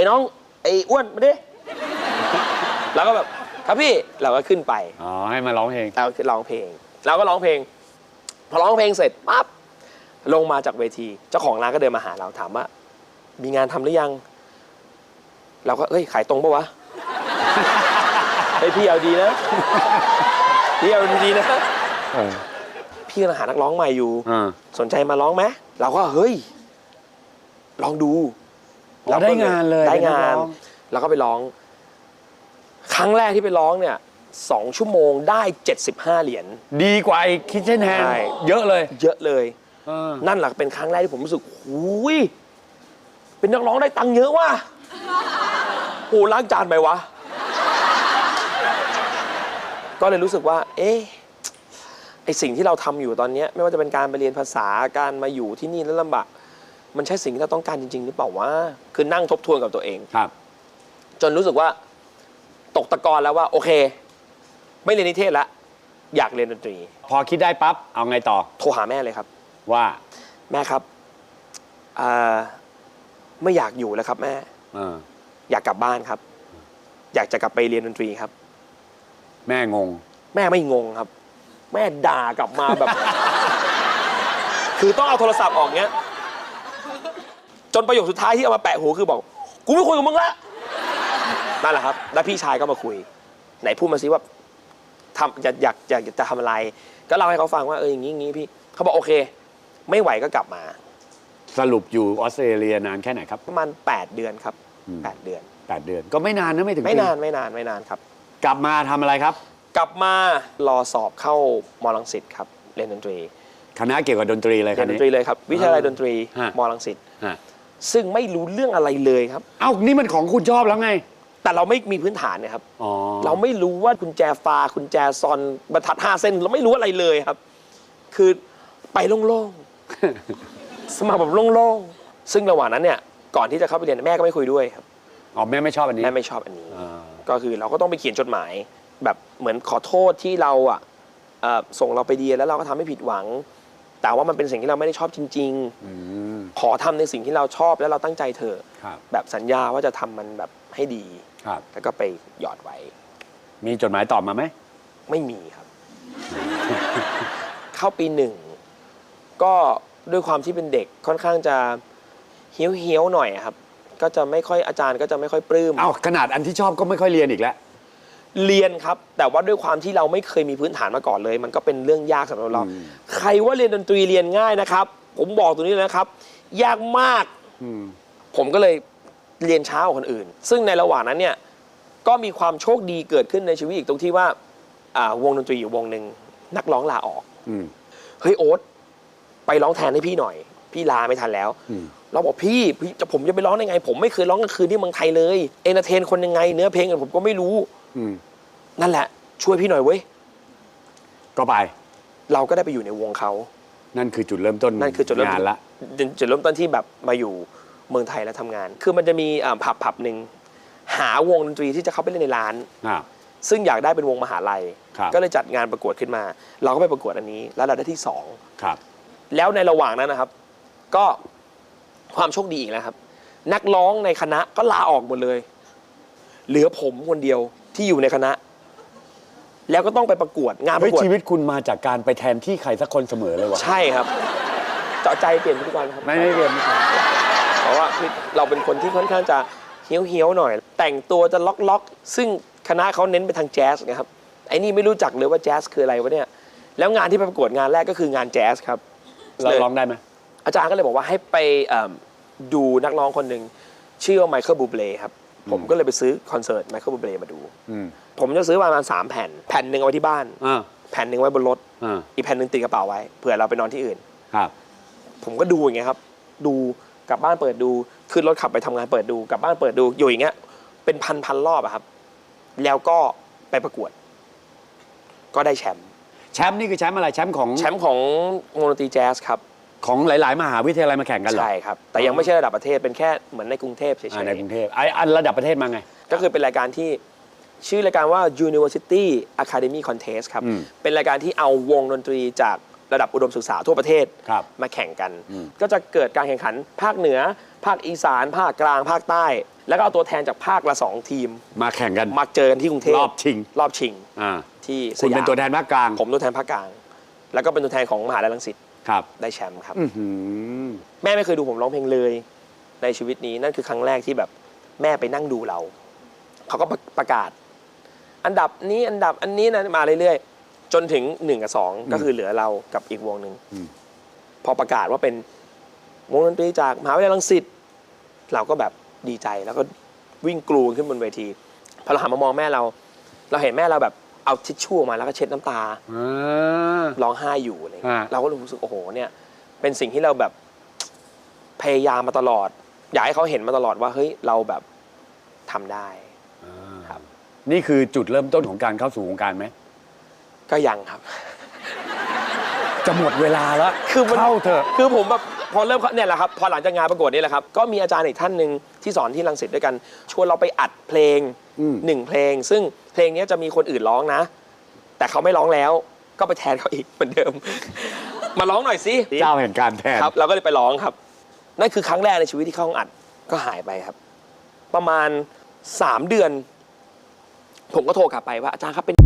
อ้น้อง ไอ้อ้วนมาดิแล้วก็แบบครับพี่เราก็ขึ้นไปอ๋อให้มาร้องเพลงเราคือร้องเพลงเราก็ร้องเพลง พอร้องเพลงเสร็จปั๊บลงมาจากเวที เจ้าของร้านก็เดินมาหาเราถามว่า มีงานทำหรือยัง เราก็เอ้ยขายตรงปะวะเฮ้ยพี่เอาดีนะพี่เอาดีๆนะเออพี่กำลังหานักร้องใหม่อยู่อ่าสนใจมาร้องไหมเราก็เฮ้ย ลองดู เราได้งานเลยได้เป็นนักงานร้องแล้วก็ไปร้อง ครั้งแรกที่ไปร้องเนี่ยสองชั่วโมงได้ 75 เหรียญดีกว่าไอ้คิทเช่นแฮนใช่เยอะเลย เยอะเลยเออนั่นแหละเป็นครั้งแรกที่ผมรู้สึกหูยเป็นนักร้องได้ตังค์เยอะว่ะโอ้ล้างจานไปวะ ก็เลยรู้สึกว่า เอ๊ะไอสิ่งที่เราทำอยู่ตอนเนี้ยไม่ว่าจะเป็นการไปเรียนภาษาการมาอยู่ที่นี่แล้วลำบาก มันใช่สิ่งที่เราต้องการจริง ๆ หรือเปล่าวะคือนั่งทบทวนกับตัวเอง ครับ จนรู้สึกว่าตกตะกอนแล้วว่า โอเค ไม่เรียนนิเทศละอยากเรียนดนตรี พอคิดได้ปั๊บเอาไงต่อโทรหาแม่เลยครับ ว่าแม่ครับอ่าไม่อยากอยู่แล้วครับ แม่ เอออยากกลับบ้านครับ อยากจะกลับไปเรียนดนตรีครับ แม่งง แม่ไม่งงครับ แม่ด่ากลับมาแบบ คือต้องเอาโทรศัพท์ออกเงี้ย จนประโยคสุดท้ายที่เอามาแปะหูคือบอก กูไม่คุยกับมึงละนั่นแหละครับ แล้วพี่ชายก็มาคุย ไหนพูดมาสิว่าทำอยากอยากอยากจะทำอะไร ก็เล่าให้เขาฟังว่าเอออย่างนี้อย่างนี้พี่เขาบอกโอเค ไม่ไหวก็กลับมา สรุปอยู่ออสเตรเลียนานแค่ไหนครับ ประมาณ 8 เดือนครับ อืม 8 เดือน แปดเดือนก็ไม่นานนะไม่ถึงไม่ปีนานไม่นานไม่นานครับ กลับมาทำอะไรครับ กลับมารอสอบเข้ามอลังสิตครับเรียนดนตรีคณะเกี่ยวกับดนตรีเลยเรีคัยนนดนี้ นตรีเลยครับวิทยาลัยดนตรีฮะ มอลังสิต ฮะ ซึ่งไม่รู้เรื่องอะไรเลยครับ เอ้านี่มันของคุณชอบแล้วไง แต่เราไม่มีพื้นฐานเนะครับ อ๋อเราไม่รู้ว่ากุญแจฟ้ากุญแจซอนบรรทัดห้าเส้น เราไม่รู้อะไรเลยครับ คือไปโล่งๆ สมัครแบบโล่งๆ ซึ่งระหว่างนั้นเนี่ยก่อนที่จะเข้าไปเรียนแม่ก็ไม่คุยด้วยครับอ๋อแม่ไม่ชอบอันนี้แม่ไม่ชอบอันนี้ อ่าก็คือเราก็ต้องไปเขียนจดหมาย แบบเหมือนขอโทษที่เราอะเอ่อส่งเราไปเรียนแล้วเราก็ทำให้ผิดหวัง แต่ว่ามันเป็นสิ่งที่เราไม่ได้ชอบจริงอืมๆขอทำในสิ่งที่เราชอบแล้วเราตั้งใจเถอะครับแบบสัญญาว่าจะทำมันแบบให้ดีครับแล้วก็ไปหยอดไว้ มีจดหมายตอบมาไหม ไม่มีครับ เข้าปีหนึ่ง ก็ด้วยความที่เป็นเด็กค่อนข้างจะเฮี้ยวเฮี้ยวๆหน่อยอะครับ ก็จะไม่ค่อยอาจารย์ก็จะไม่ค่อยปลื้มเอ้าขนาดอันที่ชอบก็ไม่ค่อยเรียนอีกแล้วเรียนครับ แต่ว่าด้วยความที่เราไม่เคยมีพื้นฐานมาก่อนเลย มันก็เป็นเรื่องยากสำหรับเราอืม ใครว่าเรียนดนตรีเรียนง่ายนะครับ ผมบอกตรงนี้เลยนะครับ ยากมากอืมผมก็เลยเรียนช้ากว่าคนอื่น ซึ่งในระหว่างนั้นเนี่ย ก็มีความโชคดีเกิดขึ้นในชีวิตอีกตรงที่ว่าอ่าวงดนตรีอยู่วงหนึ่งนักร้องลาออก อืม เฮ้ยโอ๊ตไปร้องแทนให้พี่หน่อย พี่ลาไม่ทันแล้ว อืม เราบอกพี่พี่จะผมจะไปร้องได้ไง ผมไม่เคยร้องกลางคืนที่เมืองไทยเลย เอนเตอร์เทนคนยังไง เนื้อเพลงอะผมก็ไม่รู้ อืม นั่นแหละ ช่วยพี่หน่อยเว้ย ก็ไป เราก็ได้ไปอยู่ในวงเขานั่นคือจุดเริ่มต้นนั่นคือจุดเริ่มงานละจุดจุดเริ่มต้นที่แบบมาอยู่เมืองไทยแล้วทำงาน คือมันจะมีอ่าผับผับหนึ่งหาวงดนตรีที่จะเข้าไปเล่นในร้านอ่าซึ่งอยากได้เป็นวงมหาลัยครับก็เลยจัดงานประกวดขึ้นมา เราก็ไปประกวดอันนี้ แล้วเราได้ที่สองครับแล้วในระหว่างนั้นนะครับ ก็ความโชคดีอีกแล้วครับ นักร้องในคณะก็ลาออกหมดเลย เหลือผมคนเดียวที่อยู่ในคณะ แล้วก็ต้องไปประกวดงานปเฮ้ยระกวดชีวิตคุณมาจากการไปแทนที่ใครสักคนเสมอเลยวะใช่ครับ เจาะใจเปลี่ยนพฤติกรรมครับ ไม่ไม่เรียนเพราะว่าคือเราเป็นคนที่ค่อนข้างจะเฮี้ยวเฮี้ยวๆหน่อย แต่งตัวจะล็อกล็อกๆซึ่งคณะเขาเน้นไปทางแจ๊สนะครับไอ้นี่ไม่รู้จักเลยว่าแจ๊สคืออะไรวะเนี่ยแล้วงานที่ไปประกวดงานแรกก็คืองานแจ๊สครับ เราร้องได้ไหมอาจารย์ก็เลยบอกว่าให้ไปเอิ่มดูนักร้องคนหนึ่งชื่อว่าไมเคิลบูเบลครับ ผมก็เลยไปซื้อคอนเสิร์ตไมเคิลบูเบลมาดูอืมผมจะซื้อประมาณสามแผ่น แผ่นหนึ่งเอาไว้ที่บ้านอ่าแผ่นหนึ่งไว้บนรถอ่าอีกแผ่นหนึ่งติดกระเป๋าไว้เผื่อเราไปนอนที่อื่น ครับ ผมก็ดูอย่างเงี้ยครับ ดูกลับบ้านเปิดดู ขึ้นรถขับไปทำงานเปิดดู กลับบ้านเปิดดู อยู่อย่างเงี้ย เป็นพันพันๆรอบอะครับ แล้วก็ไปประกวด ก็ได้แชมป์ แชมป์นี่คือแชมป์อะไร แชมป์ของ แชมป์ของวงดนตรีแจ๊สครับ ของหลาย ๆ มหาวิทยาลัยมาแข่งกันเหรอใช่ครับ แต่ยังไม่ใช่ระดับประเทศเป็นแค่เหมือนในกรุงเทพเฉยอ่าในกรุๆงเทพไอ้อันระดับประเทศมาไงก็คือเป็นรายการที่ชื่อรายการว่า University Academy Contest ครับ อืมเป็นรายการที่เอาวงดนตรีจากระดับอุดมศึกษาทั่วประเทศครับมาแข่งกัน อืม ก็จะเกิดการแข่งขันภาคเหนือ ภาคอีสาน ภาคกลาง ภาคใต้ แล้วก็เอาตัวแทนจากภาคละสองทีม มาแข่งกัน มาเจอกันที่กรุงเทพรอบชิง รอบชิงอ่าที่สคุณยามเป็นตัวแทนภาคกลาง ผมตัวแทนภาคกลาง แล้วก็เป็นตัวแทนของมหาลัยรังสิต ครับได้แชมป์ครับ อื้อหือแม่ไม่เคยดูผมร้องเพลงเลย ในชีวิตนี้นั่นคือครั้งแรกที่แบบแม่ไปนั่งดูเรา เขาก็ประกาศ อันดับนี้อันดับอันนี้นะมาเรื่อยๆ จนถึงหนึ่งกับสองก็คือเหลือเรากับอีกวงหนึ่งพอประกาศว่าเป็นวงดนตรีจากมหาวิทยาลัยรังสิตเราก็แบบดีใจแล้วก็วิ่งกลูนขึ้นบนเวทีพอเราหันมามองแม่เรา เราเห็นแม่เราแบบ เอาทิชชู่ออกมาแล้วก็เช็ดน้ำตาอ่า ร้องไห้อยู่อะไรเงี้ยฮะเราก็รู้สึกโอ้โหเนี่ย เป็นสิ่งที่เราแบบพยายามมาตลอด อยากให้เขาเห็นมาตลอดว่าเฮ้ยเราแบบทำได้ครับ นี่คือจุดเริ่มต้นของการเข้าสู่วงการไหม ก็ยังครับ จะหมดเวลาแล้วคือมัน เข้าเถอะ คือผมแบบ พอเริ่มเข้าเนี่ยแหละครับพอหลังจากงานประกวดนี่แหละครับก็มีอาจารย์อีกท่านหนึ่งที่สอนที่รังสิตด้วยกัน ชวนเราไปอัดเพลงอืมหนึ่งเพลง ซึ่งเพลงนี้จะมีคนอื่นร้องนะ แต่เขาไม่ร้องแล้วก็ไปแทนเขาอีกเหมือนเดิม มาร้องหน่อยสิเจ้าแห่งการแทนครับเราก็เลยไปร้องครับ นั่นคือครั้งแรกในชีวิตที่เข้าห้องอัดก็หายไปครับ ประมาณสามเดือน ผมก็โทรกลับไปว่าอาจารย์ครับเป็น